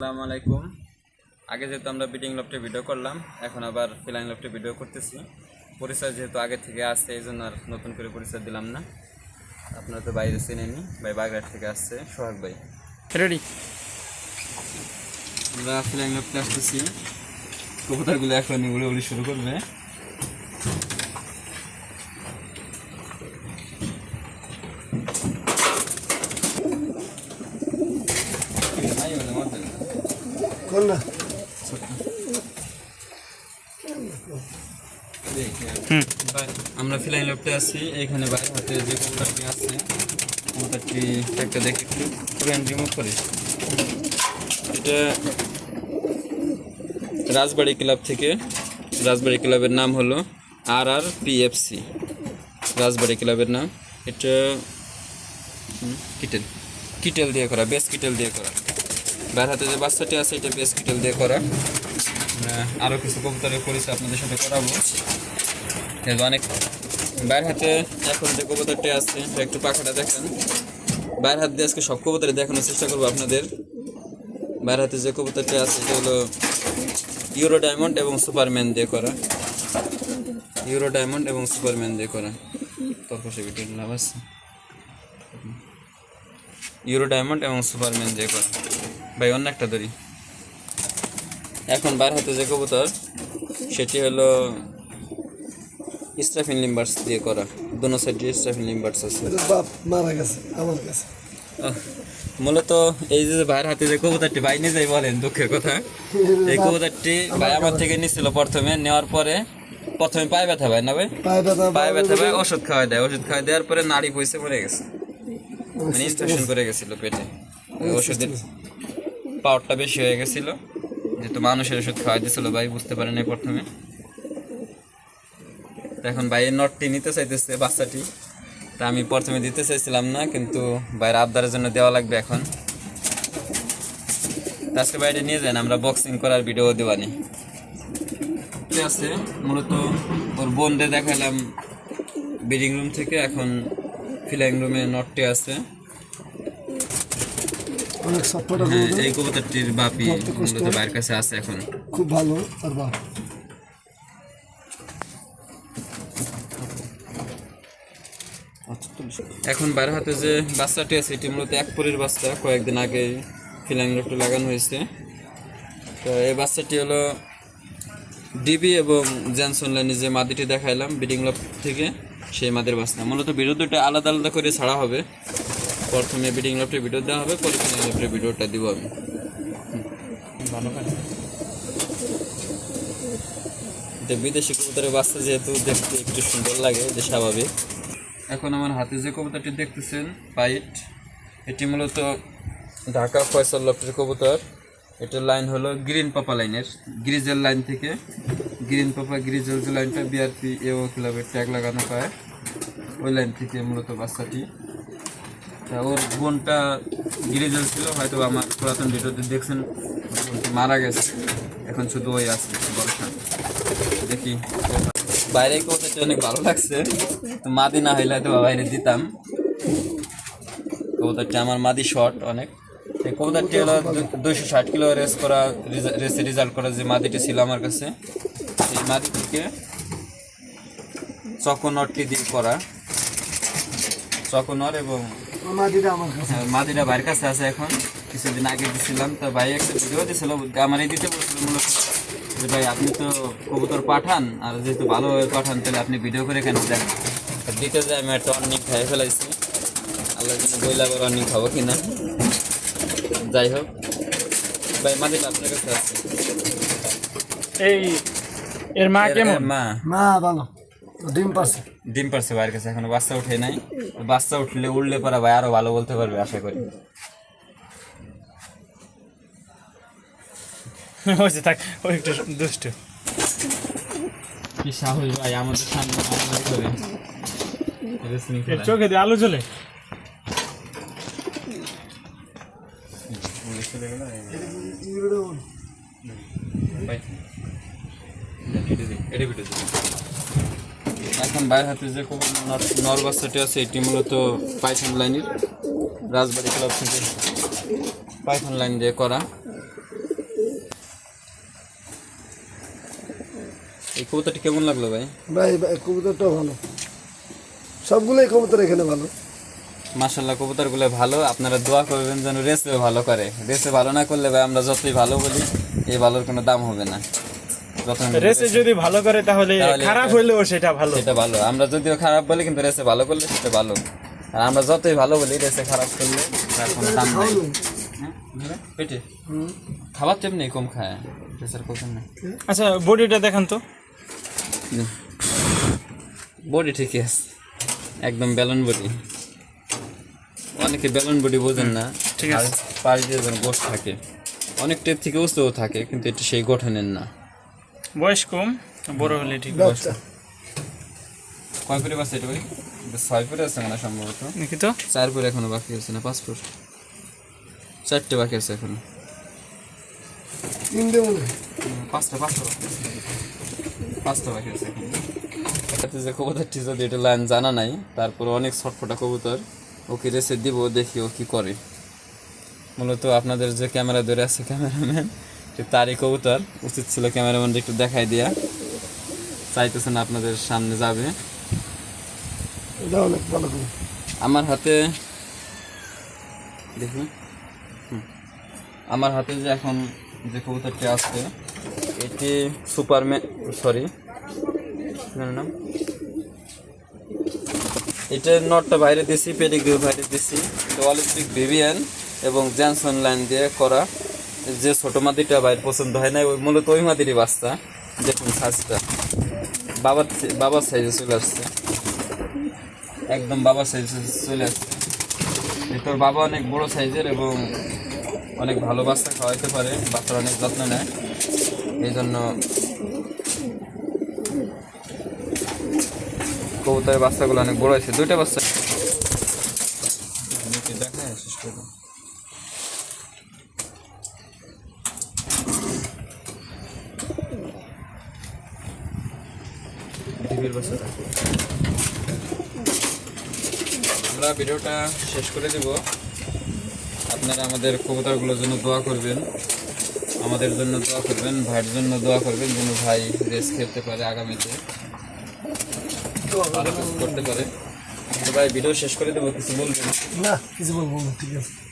আসসালামু আলাইকুম। আগে যেহেতু আমরা বিডিং লফটে ভিডিও করলাম এখন আবার ফিলাইন লফটে ভিডিও করতেছি। পরিচয় যেহেতু আগে থেকে আসছে এই জন্য আর নতুন করে পরিচয় দিলাম না। আপনারা তো বাইরে চিনেনি ভাই বাগড়া থেকে আসছে সোহাগ ভাই। রেডি আমরা ফিলাইন লফটে আসতেছি। কবুতারগুলো এখন উড়ে উড়ে শুরু করবে নাই ওদের মধ্যে। কোন না আমরা ফিলাইন লপটে আছি এখানে বাইরে হাতে যে কম্পিউটারটি আছে কম্পিউটারটি একটা দেখে একটু পুরান রিমুভ করি। এটা রাজবাড়ি ক্লাব থেকে রাজবাড়ি ক্লাবের নাম হলো আর আর পিএফসি। রাজবাড়ি ক্লাবের নাম। এটা কিটেল। কিটেল দিয়ে করা বেস কিটেল দিয়ে করা। বাইর হাতে যে বাচ্চাটি আছে, এটা বেস কিটেল দিয়ে করা। আরও কিছু কবুতরের পরিচয় আপনাদের সাথে করাবো। অনেক বাইরের হাতে এখন যে কবুতরটি আছে একটু পাখাটা দেখেন। বাইরের হাত দিয়ে আজকে সব কবুতরে দেখানোর চেষ্টা করব আপনাদের। বাইরের হাতে যে কবুতরটি আছে, এটা হলো ইউরো ডায়মন্ড এবং সুপারম্যান দিয়ে করা। ইউরো ডায়মন্ড এবং সুপারম্যান দিয়ে করা। তোর পাশে ভিডিও লাভ আছে? ইউরো ডায়মন্ড এবং সুপারম্যান দিয়ে করা। ভাই অন্য একটা ধরি। এখন বার হাতে যে কবুতর সেটি হলো স্টাফিন লিম্বার্স দিয়ে করা। দোনো সাইডে স্টাফিন লিম্বার্স আছে। মারা গেছে আমার কাছে। মূলত এই যে ভাইয়ের হাতে যে কবুতরটি ভাই নিজেই বলেন দুঃখের কথা। এই কবুতরটি ভাই আমার থেকে নিছিল প্রথমে নেওয়ার পরে প্রথমে পায়ে ব্যথা ভাই না ভাই? পায়ে ব্যথা ভাই ওষুধ খাওয়াই দেয়। ওষুধ খাওয়াই দেওয়ার পরে নাড়ি পয়সে মরে গেছে। মানে ইনফেকশন করে গেছিল পেটে। ওষুধের পাওয়ারটা বেশি হয়ে গেছিল। যেহেতু মানুষের ওষুধ খাওয়াই দিয়েছিল ভাই বুঝতে পারে নাই প্রথমে। এখন ভাইয়ের নটটি নিতে চাইতেছে বাচ্চাটি। তা আমি প্রথমে দিতে চাইছিলাম না, কিন্তু ভাইয়ের আবদারের জন্য দেওয়া লাগবে এখন। আজকে বাইরে নিয়ে যান, আমরা বক্সিং করার ভিডিও দেওয়ানি। ঠিক আছে, মূলত ওর বোনদের দেখালাম বিডিং রুম থেকে। এখন ফিলাইং রুমে নটটি আছে। অনেক সাপোর্ট হ্যাঁ এই কবুতরটির বাপি মূলত ভাইয়ের কাছে আছে এখন। খুব ভালো আর বাপ। এখন বাইরের হাতে যে বাচ্চাটি আছে এটি মূলত এক পরের বাচ্চা। কয়েকদিন আগে ফিলাইং রোডটি লাগানো হয়েছে। তো এই বাচ্চাটি হলো ডিবি এবং জ্যানসন লাইনে যে মাদিটি দেখাইলাম বিডিং লব থেকে সেই মাদের বাচ্চা। মূলত বিরুদ্ধটা আলাদা আলাদা করে ছাড়া হবে। প্রথমে বিডিং লফটের ভিডিও দেওয়া হবে, পরে ফিলাইং লফটের ভিডিওটা দিব আমি। ভালো কাজ। বিদেশি কবুতরের বাচ্চা যেহেতু দেখতে একটু সুন্দর লাগে এটা স্বাভাবিক। এখন আমার হাতে যে কবুতরটি দেখতেছেন, পাইট, এটি মূলত ঢাকা ফয়সাল লফটের কবুতর। এটার লাইন হলো গ্রিন পাপা লাইনের গ্রিজেল লাইন থেকে। গ্রিন পাপা, গ্রিজেল যে লাইনটা বিআরপি এও ক্লাবের ট্যাগ লাগানো পায় ওই লাইন থেকে মূলত বাচ্চাটি ওর বোনটা গ্রিজেল ছিল হয়তো আমার পুরাতন ভিডিওতে দেখছেন। মারা গেছে। এখন শুধু ওই আছে, বর্ষা। দেখি। বাইরে কবুতরটা অনেক ভালো লাগছে। তো মাদি না হইলে হয়তো বাইরে দিতাম কবুতরটা আমার মাদি শর্ট অনেক। এই কবুতরটি হলো দুইশো ষাট কিলো রেস করা রেসে রেজাল্ট করা যে মাদিটি ছিল আমার কাছে। এই মাদিটিকে চকো নটটি দিয়ে করা। চকনর এবং কাছে। হ্যাঁ, মাদিটা ভাইয়ের কাছে আছে এখন। কিছুদিন আগে দিছিলাম। তো ভাই একটা ভিডিও দিছিল। আমার এই দিতে বলছিল মূলত যে ভাই আপনি তো কবুতর পাঠান আর যেহেতু ভালোভাবে পাঠান তাহলে আপনি ভিডিও করে কেন দেন? দিতে যাই আমি একটা অর্নিং খাই ফেলাইছি। আল্লাহ জন্য বইলা আবার অর্নিং খাব কিনা যাই হোক। ভাই মাদিটা আপনার কাছে আছে। এই এর মা কেমন? মা। মা ভালো। ডিম পারছে। ডিম পারছে ভাইয়ের কাছে এখনও বাচ্চা উঠে নাই। বাচ্চা উঠলে উঠলে পরে ভাই আরও ভালো বলতে পারবে আশা করি। হয়েছে থাক ওই একটু দুষ্টু। কি সাহস ভাই আমাদের সামনে মারামারি করে। চোখে দিয়ে আলো ভাই। এটা ভিডিও। এখন বাইর হাতে যে নর আছে এটি মূলত পাইথন লাইনের রাজবাড়ি ক্লাব থেকে পাইথন লাইন দিয়ে করা। এই কবিতাটি কেমন লাগল ভাই? ভাই ভাই কবুতরটা ভালো। সবগুলোই কবুতর এখানে ভালো। মাসাল্লাহ কবুতরগুলো ভালো। আপনারা দোয়া করবেন যেন রেসে ভালো করে। রেসে ভালো না করলে ভাই আমরা যতই ভালো বলি এই ভালোর কোনো দাম হবে না। যত রেসে যদি ভালো করে তাহলে খারাপ হইলেও সেটা ভালো। সেটা ভালো। আমরা যদিও খারাপ বলি কিন্তু রেসে ভালো করলে সেটা ভালো। আর আমরা যতই ভালো বলি রেসে খারাপ করলে তার কোনো দাম নাই। হ্যাঁ? পেটে। খাবার তো এমনি কম খায় রেসের কম না আচ্ছা বডিটা দেখান তো। বডি ঠিকই আছে। একদম ব্যালন বডি। অনেকে ব্যালন বডি বোঝেন না। ঠিক আছে। পাড়ি দিয়ে গোট থাকে। অনেকটার থেকে উঁচুও থাকে কিন্তু এটা সেই গঠনের না। বয়স কম বড় হলে ঠিক বাচ্চা কয় ফুটে বাচ্চা এটা ভাই? ছয় ফুটে আছে মানে সম্ভবত। দেখি তো? চার ফুট এখনও বাকি আছে না পাঁচ ফুট চারটে বাকি আছে এখনও। তিনটে মনে পাঁচটা পাঁচটা বাকি আছে। পাঁচটা বাকি আছে এখনও। যে কবুতরটি যদি এটা লাইন জানা নাই তারপর অনেক ছটফটা কবুতর ওকে রেসে দিব দেখি ও কি করে। মূলত আপনাদের যে ক্যামেরা ধরে আছে ক্যামেরাম্যান তারই কবুতর। উচিত ছিল ক্যামেরাম্যান একটু দেখাই দেয়া। চাইতেছেন আপনাদের সামনে যাবে। আমার হাতে দেখুন। আমার হাতে যে এখন যে কবুতরটি আছে এটি সুপারম্যান সরি নাম? এটা নটটা বাইরে দিয়েছি পেডিগ্রি বাইরে দিয়েছি এটা অলিম্পিক ভিভিয়ান এবং জ্যানসন লাইন দিয়ে করা। যে ছোট মাদিটা বাইরে পছন্দ হয় না ওই মূলত ওই মাদিরই বাচ্চা। দেখুন সাইজটা। বাবার বাবার সাইজে চলে আসছে। একদম বাবার সাইজে চলে আসছে। তোর বাবা অনেক বড় সাইজের এবং অনেক ভালো বাচ্চা খাওয়াইতে পারে, বাচ্চার অনেক যত্ন নেয়। এই জন্য কবুতরের বাচ্চাগুলো অনেক বড় হয়েছে। দুইটা বাচ্চা। দেখা শেষ করে দাও। টিভির বাচ্চাটা আমরা ভিডিওটা শেষ করে দেব। আপনারা আমাদের কবুতরগুলোর জন্য দোয়া করবেন। আমাদের জন্য দোয়া করবেন, ভাইয়ের জন্য দোয়া করবেন যেন ভাই রেস খেলতে পারে আগামীতে। করতে পারে। ভাই, ভিডিও শেষ করে দেবো, কিছু বলবেন? না, কিছু বলব ঠিক আছে।